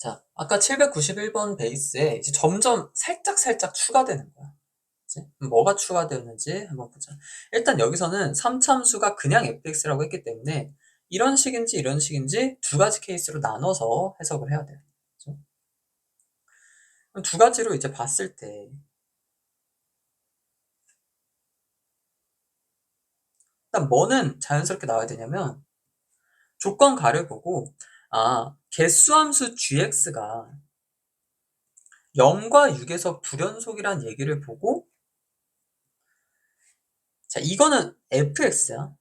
자, 아까 791번 베이스에 이제 점점 살짝 살짝 추가되는 거야. 그치? 뭐가 추가되는지 한번 보자. 일단 여기서는 3참수가 그냥 fx라고 했기 때문에 이런 식인지 이런 식인지 두 가지 케이스로 나눠서 해석을 해야 돼요. 그럼 두 가지로 이제 봤을 때 일단 뭐는 자연스럽게 나와야 되냐면 조건 가를 보고 아 개수함수 gx가 0과 6에서 불연속이란 얘기를 보고 자 이거는 fx야.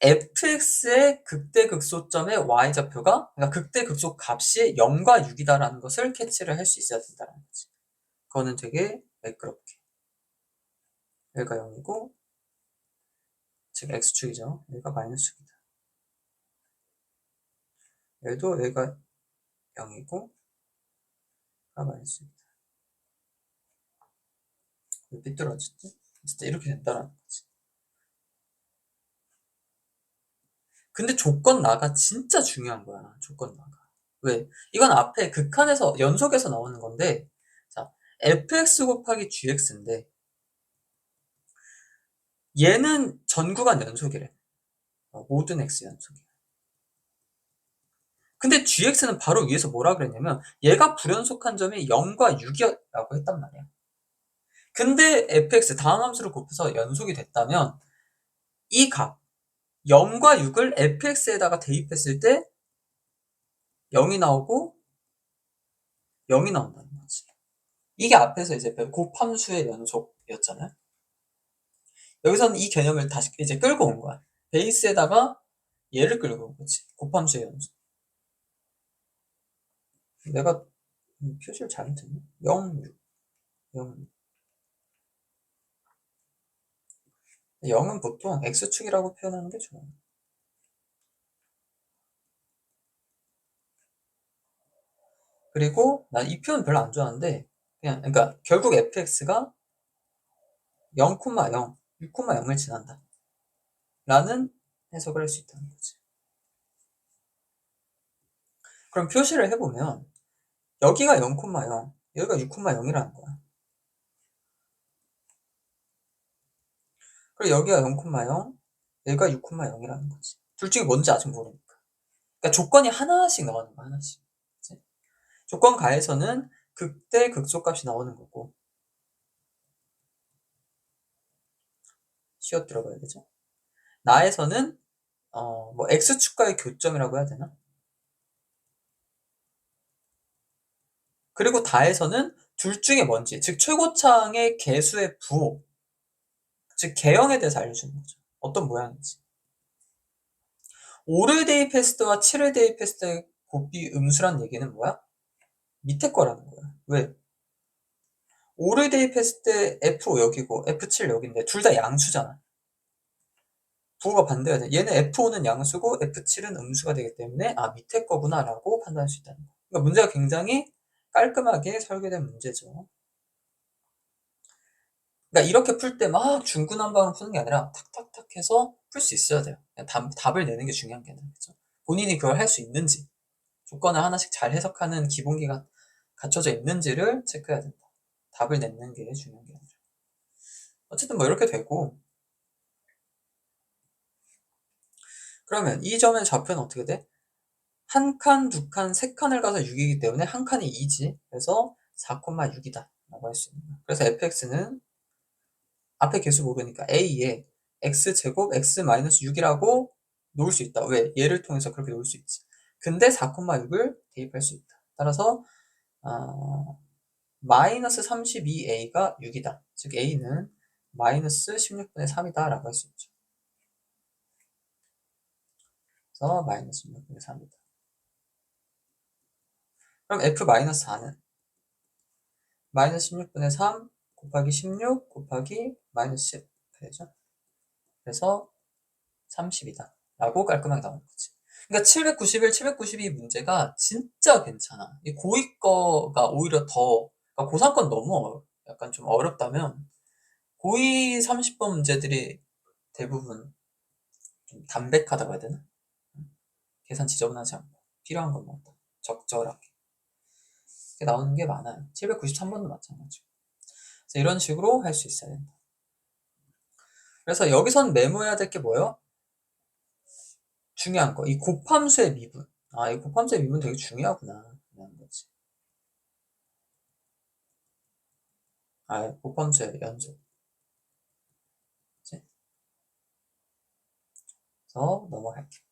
fx의 극대 극소점의 y좌표가 그러니까 극대 극소 값이 0과 6이다라는 것을 캐치를 할 수 있어야 된다는 거지. 그거는 되게 매끄럽게. 여기가 0이고 지금 x축이죠. 여기가 마이너스 축이다 얘도 여기가 0이고 가 마이너스입니다 삐뚤어졌지? 진짜 이렇게 된다라는 거지 근데 조건 나가 진짜 중요한 거야. 조건 나가. 왜? 이건 앞에 극한에서 연속에서 나오는 건데 자, fx 곱하기 gx인데 얘는 전구간 연속이래. 어, 모든 x 연속이야. 근데 gx는 바로 위에서 뭐라 그랬냐면 얘가 불연속한 점이 0과 6이라고 했단 말이야. 근데 fx 다음 함수를 곱해서 연속이 됐다면 이 값, 0과 6을 fx에다가 대입했을 때 0이 나오고 0이 나온다는 거지. 이게 앞에서 이제 곱함수의 연속이었잖아요. 여기서는 이 개념을 다시 이제 끌고 온 거야. 베이스에다가 얘를 끌고 온 거지. 곱함수의 연속. 내가 표시를 잘못했네. 0, 6, 0, 0은 보통 x축이라고 표현하는 게 좋아요. 그리고 나이 표현 별로 안 좋아하는데 그냥 그러니까 결국 fx가 0,0, 6,0을 지난다. 라는 해석을 할 수 있다는 거지. 그럼 표시를 해보면 여기가 0,0, 여기가 6,0이라는 거야. 그리고 여기가 0,0, 여기가 6,0이라는 거지. 둘 중에 뭔지 아직 모르니까. 그러니까 조건이 하나씩 나오는 거야, 하나씩. 그치? 조건 가에서는 극대 극소값이 나오는 거고. 쉬어 들어가야 되죠. 나에서는 어, 뭐 x축과의 교점이라고 해야 되나? 그리고 다에서는 둘 중에 뭔지, 즉 최고창의 개수의 부호, 즉 개형에 대해서 알려주는 거죠. 어떤 모양인지. 5를 대입했을 때와 7을 대입했을 때의 곱비 음수란 얘기는 뭐야? 밑에 거라는 거야. 왜? 5를 대입했을 때 F5 여기고 F7 여기인데 둘 다 양수잖아. 부호가 반대가 돼. 얘는 F5는 양수고 F7은 음수가 되기 때문에 아 밑에 거구나 라고 판단할 수 있다는 거. 그러니까 문제가 굉장히 깔끔하게 설계된 문제죠. 그러니까 이렇게 풀 때 막 중구난방을 푸는 게 아니라 탁탁탁 해서 풀 수 있어야 돼요. 답, 답을 내는 게 중요한 게 아니라 그죠? 본인이 그걸 할 수 있는지 조건을 하나씩 잘 해석하는 기본기가 갖춰져 있는지를 체크해야 된다. 답을 내는 게 중요한 게 아니라 어쨌든 뭐 이렇게 되고 그러면 이 점의 좌표는 어떻게 돼? 한 칸, 두 칸, 세 칸을 가서 6이기 때문에 한 칸이 2지. 그래서 4,6이다. 라고 할수 거야. 그래서 fx는 앞에 개수 모르니까 a에 x제곱 x-6이라고 놓을 수 있다. 왜? 얘를 통해서 그렇게 놓을 수 있지. 근데 4,6을 대입할 수 있다. 따라서 어, 마이너스 32a가 6이다. 즉 a는 마이너스 16분의 3이다 라고 할 수 있죠. 그래서 마이너스 16분의 3이다. 그럼 f-4는 마이너스 16분의 3 곱하기 16 곱하기 마이너스 10 되죠. 그래서 30이다. 라고 깔끔하게 나오는 거지. 그러니까 791, 792 문제가 진짜 괜찮아. 이 고2 거가 오히려 더, 그러니까 고3 건 너무 약간 좀 어렵다면, 고2 30번 문제들이 대부분 좀 담백하다고 해야 되나? 계산 지저분하지 않고, 필요한 것만 다 적절하게. 이렇게 나오는 게 많아요. 793번도 마찬가지고. 그래서 이런 식으로 할 수 있어야 된다. 그래서 여기선 메모해야 될 게 뭐예요? 중요한 거. 이 곱함수의 미분. 아, 이 곱함수의 미분 되게 중요하구나. 거지. 아, 곱함수의 연속. 그래서 넘어갈게.